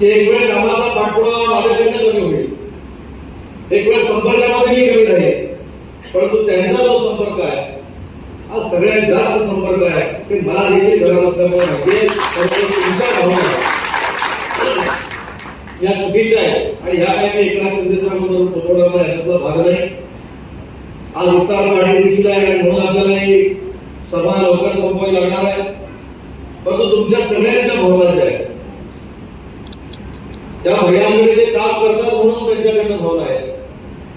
की एक वेळ कामाचा पाठपुरावा माझ्याकडनं कमी होईल एक वेळ संपर्कामध्ये मी कमी राहील परंतु त्यांचा जो संपर्क आहे हा सगळ्यात जास्त संपर्क आहे ते मला देखील गरज असल्यामुळे माहिती तुमच्या भावना या चुकीच्या आहे आणि ह्या काही मी एकनाथ शिंदे साहेबांबरोबर पोचवणार नाही भाग नाही. आज उत्तर वाढली देखील आहे आणि म्हणून आपल्याला ही सभा लवकर संपवावी लागणार आहे. परंतु तुमच्या सगळ्यांच्या भावना ज्या आहेत त्या भैयांमध्ये ते काम करतात म्हणून त्यांच्याकडनं भावना आहे.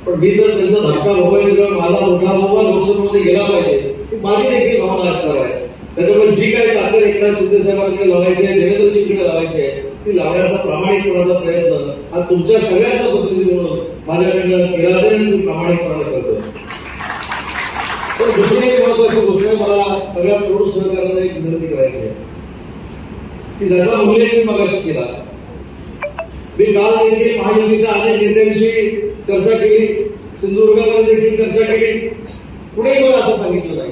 पण मी जर त्यांचा धक्का मोबाईल जर माझा मोठा भाऊ लोकसभेमध्ये गेला पाहिजे. माझी देखील भावना असणार आहे. त्याच्यामुळे जी काही ताकद एकनाथ शिंदे साहेबांकडे लावायची आहे देवेंद्रजींकडे लावायची आहे ती लावण्याचा प्रामाणिकपणाचा प्रयत्न हा तुमच्या सगळ्यांचा प्रतिनिधी म्हणून माझ्याकडनं केला जाईल मी प्रामाणिकपणे करतो पण दुसरी एक महत्वाची गोष्ट मला सगळ्या प्रौढ सहकार्यांना एक विनंती करायची आहे. की ज्याचा उल्लेख मी मगाशी केला मी काल देखील महायुतीच्या अनेक नेत्यांशी चर्चा केली. सिंधुदुर्गामध्ये देखील चर्चा केली. कुणीही मला असं सांगितलं नाही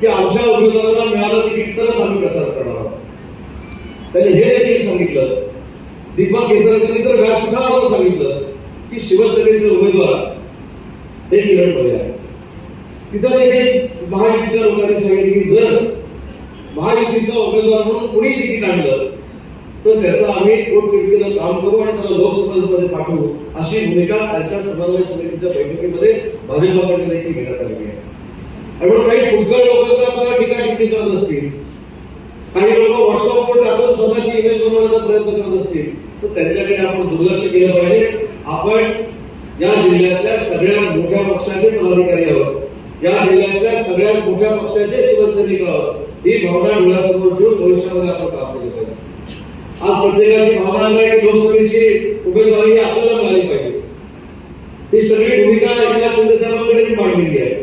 की आमच्या उमेदवाराला मिळालं तिकीट तरच आम्ही प्रचार करणार आहोत. त्यांनी हे देखील सांगितलं. दीपक केसरकरांनी तर व्यासपीठावर सांगितलं की शिवसेनेचे उमेदवार हे किरणमध्ये आहे तिथं देखील महायुतीच्या लोकांनी सांगितलं की जर महायुतीचा उमेदवार म्हणून कुणी तिकीट आणलं तर त्याचं आम्ही पोटतिडकीनं काम करू आणि त्याला लोकसभेमध्ये पाठवू अशी भूमिका त्यांच्या समन्वय समितीच्या बैठकीमध्ये भाजपाकडे देखील घेण्यात आली आहे. आणि काही फुटकर लोक जर आपल्याला टीका टिप्पणी करत असतील. काही लोक व्हॉट्सअपवर टाकून स्वतःची इमेज बनवण्याचा प्रयत्न करत असतील. तर त्यांच्याकडे आपण दुर्लक्ष केलं पाहिजे. आपण या जिल्ह्यातल्या सगळ्यात मोठ्या पक्षाचे पदाधिकारी आहोत. या जिल्ह्यातल्या सगळ्यात मोठ्या पक्षाचे शिवसैनिक आहोत. ही भावना डोळ्यासमोर ठेवून भविष्यामध्ये आपण काम केलं पाहिजे. आज प्रत्येकाची भावना आहे लोकसभेची उमेदवारी आपल्याला मिळाली पाहिजे. ही सगळी भूमिका एकनाथ शिंदे साहेबांकडे मी मांडलेली आहे.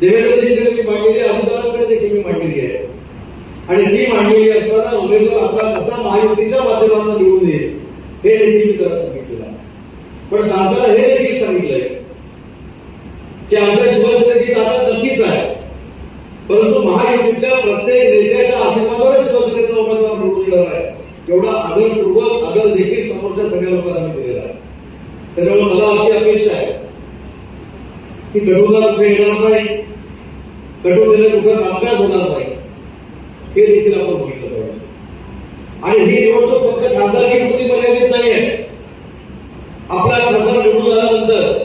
देवेंद्रजींकडे मी मांडलेली आहे. अमिताभकडे देखील मी मांडलेली आहे. आणि ती मांडलेली असताना उमेदवार आपला कसा महायुतीच्या माध्यमातून निवडून येईल हे देखील मी त्याला सांगितलेलं आहे. पण सांगताना हे देखील सांगितलंय की आमच्या शिवसेनेची ताकद नक्कीच आहे. परंतु महायुतीतल्या प्रत्येक नेत्याच्या आशीर्वादावर शिवसेनेचा उमेदवार निवडून येणार आहे. एवढा आदरपूर्वक आदर देखील समोरच्या सगळ्या लोकांना दिलेला आहे. त्याच्यामुळे मला अशी अपेक्षा आहे की कटुला कुठे येणार नाही कटुतेने कुठे कामकाज होणार नाही हे देखील आपण बघितलं पाहिजे. आणि ही निवडणूक फक्त खासदारकी पुरती मर्यादित नाही आहे. आपला खासदार निवडून झाल्यानंतर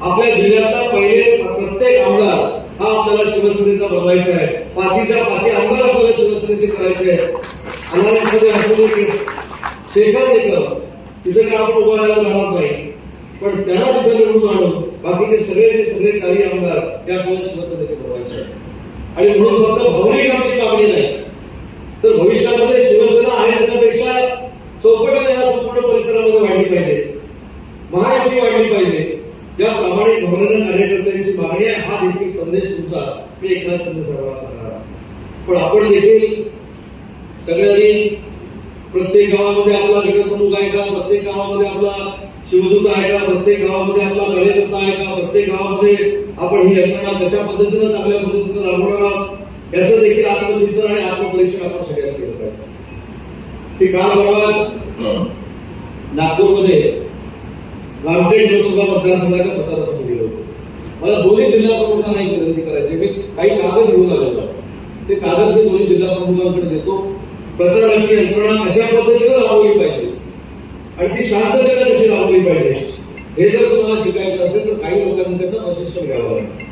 आपल्या जिल्ह्यातला पहिले प्रत्येक आमदार हा आपल्याला शिवसेनेचा बनवायचा आहे. पाचीच्या पाचशे आमदार आपल्याला शिवसेनेचे करायचे आहेत. अनालिसमध्ये असलेले शेखर निकम तिथे काम उभं राहायला जाणार नाही पण त्याला तिथे निवडून आणून बाकीचे सगळे जे सगळे चारही आमदार हे आपल्याला शिवसेनेचे बनवायचे आणि म्हणून फक्त भावनिक आमची मागणी नाही तर भविष्यामध्ये शिवसेना आहे त्याच्यापेक्षा चौपटीने या संपूर्ण परिसरामध्ये वाढली पाहिजे महायुती वाढली पाहिजे या प्रामाणिक भावनेनं कार्यकर्त्यांची मागणी आहे हा देखील संदेश तुमचा मी एकनाथ शिंदे साहेबांना सांगणार आहे. पण आपण देखील सगळ्यांनी प्रत्येक गावामध्ये आपला घटकप्रमुख आहे का प्रत्येक गावामध्ये आपला शिवदूत आहे का प्रत्येक गावामध्ये आपला कार्यकर्ता आहे का प्रत्येक गावामध्ये आपण ही यंत्रणा कशा पद्धतीनं चांगल्या पद्धतीनं राबवणार आहोत याचं देखील आत्मचिंतन आणि आत्मपरीक्षण आपण सगळ्यांना केलं पाहिजे. की काल परवा नागपूरमध्ये रामटेक लोकसभा मतदारसंघाच्या मतदारसंघ गेलो होतो. मला दोन्ही जिल्हा प्रमुखांना ही विनंती करायची मी काही कागद घेऊन आलेलो ते कागद मी दोन्ही जिल्हा प्रमुखांकडे देतो. प्रचाराची यंत्रणा अशा पद्धतीने राबवली पाहिजे. आणि ती शांततेने कशी राबवली पाहिजे? हे जर तुम्हाला शिकायचं असेल तर काही लोकांकडनं प्रशिक्षण घ्यावं लागेल.